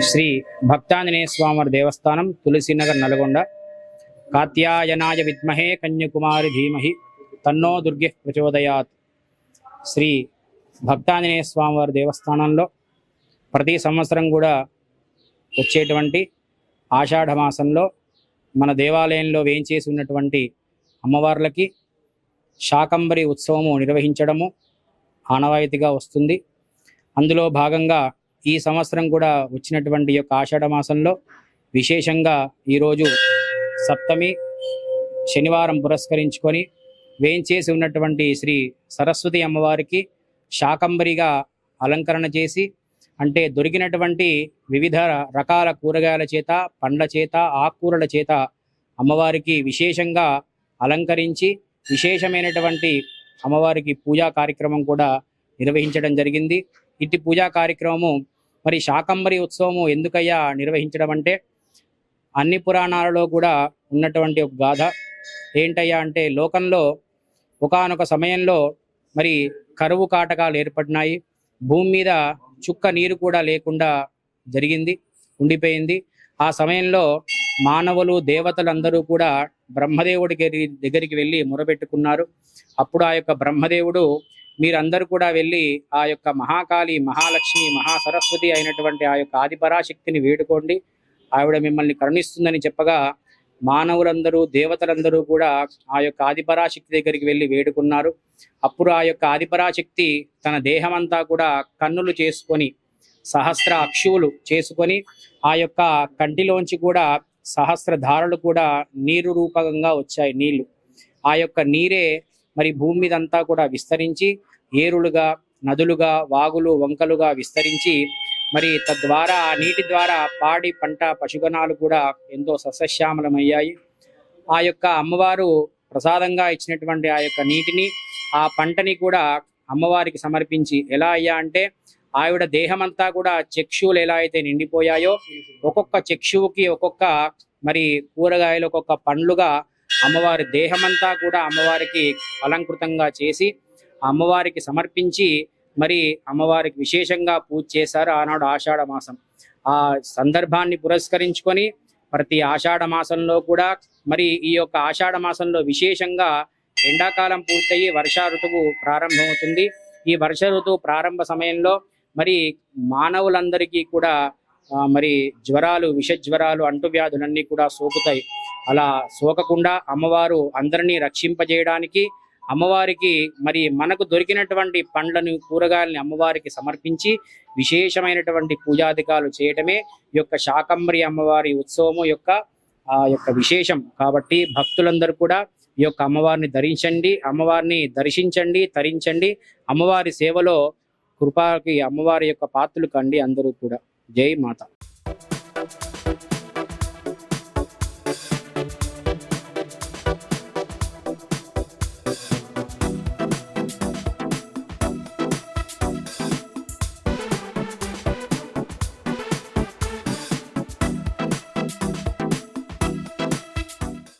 శ్రీ భక్తాంజనేయ స్వామి దేవస్థానం తులసీనగర్ నల్గొండ. కాత్యాయనాయ విద్మహే కన్యకుమారి ధీమహి తన్నో దుర్గే ప్రచోదయాత్. శ్రీ భక్తాంజనేయ స్వామివారి దేవస్థానంలో ప్రతి సంవత్సరం కూడా వచ్చేటువంటి ఆషాఢ మాసంలో మన దేవాలయంలో వేయించేసి ఉన్నటువంటి అమ్మవార్లకి శాకంబరి ఉత్సవము నిర్వహించడము ఆనవాయితీగా వస్తుంది. అందులో భాగంగా ఈ సంవత్సరం కూడా వచ్చినటువంటి యొక్క ఆషాఢ మాసంలో విశేషంగా ఈరోజు సప్తమి శనివారం పురస్కరించుకొని వేయించేసి ఉన్నటువంటి శ్రీ సరస్వతి అమ్మవారికి శాకంబరిగా అలంకరణ చేసి అంటే దొరికినటువంటి వివిధ రకాల కూరగాయల చేత పండ్ల చేత ఆకుకూరల చేత అమ్మవారికి విశేషంగా అలంకరించి విశేషమైనటువంటి అమ్మవారికి పూజా కార్యక్రమం కూడా నిర్వహించడం జరిగింది. ఇట్టి పూజా కార్యక్రమము మరి శాకంబరి ఉత్సవము ఎందుకయ్యా నిర్వహించడం అంటే అన్ని పురాణాలలో కూడా ఉన్నటువంటి ఒక గాథ. ఏంటయ్యా అంటే లోకంలో ఒకానొక సమయంలో మరి కరువు కాటకాలు ఏర్పడినాయి. భూమి మీద చుక్క నీరు కూడా లేకుండా జరిగింది ఉండిపోయింది. ఆ సమయంలో మానవులు దేవతలందరూ కూడా బ్రహ్మదేవుడి దగ్గరికి వెళ్ళి మొరబెట్టుకున్నారు అప్పుడు ఆ యొక్క బ్రహ్మదేవుడు మీరందరూ కూడా వెళ్ళి ఆ యొక్క మహాకాళి మహాలక్ష్మి మహాసరస్వతి అయినటువంటి ఆ యొక్క ఆదిపరాశక్తిని వేడుకోండి. ఆవిడ మిమ్మల్ని కరుణిస్తుందని చెప్పగా మానవులందరూ దేవతలందరూ కూడా ఆ యొక్క ఆదిపరాశక్తి దగ్గరికి వెళ్ళి వేడుకున్నారు. అప్పుడు ఆ యొక్క ఆదిపరాశక్తి తన దేహమంతా కూడా కన్నులు చేసుకొని సహస్ర అక్షువులు చేసుకొని ఆ యొక్క కంటిలోంచి కూడా సహస్ర ధారలు కూడా నీరు రూపకంగా వచ్చాయి నీళ్ళు. ఆ యొక్క నీరే మరి భూమి మీద అంతా కూడా విస్తరించి ఏరులుగా నదులుగా వాగులు వంకలుగా విస్తరించి మరి తద్వారా ఆ నీటి ద్వారా పాడి పంట పశుగణాలు కూడా ఎంతో సస్యశ్యామలమయ్యాయి. ఆ యొక్క అమ్మవారు ప్రసాదంగా ఇచ్చినటువంటి ఆ యొక్క నీటిని ఆ పంటని కూడా అమ్మవారికి సమర్పించి ఎలా అయ్యా అంటే ఆవిడ దేహమంతా కూడా చక్షువులు ఎలా అయితే నిండిపోయాయో ఒక్కొక్క చక్షువుకి ఒక్కొక్క మరి కూరగాయలు ఒక్కొక్క పండ్లుగా అమ్మవారి దేహమంతా కూడా అమ్మవారికి అలంకృతంగా చేసి అమ్మవారికి సమర్పించి మరి అమ్మవారికి విశేషంగా పూజ చేశారు ఆనాడు ఆషాఢ మాసం. ఆ సందర్భాన్ని పురస్కరించుకొని ప్రతి ఆషాఢ మాసంలో కూడా మరి ఈ యొక్క ఆషాఢ మాసంలో విశేషంగా ఎండాకాలం పూర్తయి వర్ష ఋతువు ప్రారంభమవుతుంది. ఈ వర్ష ఋతువు ప్రారంభ సమయంలో మరి మానవులందరికీ కూడా మరి జ్వరాలు విష జ్వరాలు అంటువ్యాధులన్నీ కూడా సోకుతాయి. అలా సోకకుండా అమ్మవారు అందరినీ రక్షింపజేయడానికి అమ్మవారికి మరి మనకు దొరికినటువంటి పండ్లను కూరగాయలని అమ్మవారికి సమర్పించి విశేషమైనటువంటి పూజాధికాలు చేయటమే ఈ యొక్క శాకంబరి అమ్మవారి ఉత్సవము యొక్క ఆ యొక్క విశేషం. కాబట్టి భక్తులందరూ కూడా ఈ యొక్క అమ్మవారిని ధరించండి అమ్మవారిని దర్శించండి తరించండి. అమ్మవారి సేవలో కృపాకి అమ్మవారి యొక్క పాత్రలు కండి అందరూ కూడా. జై మాత.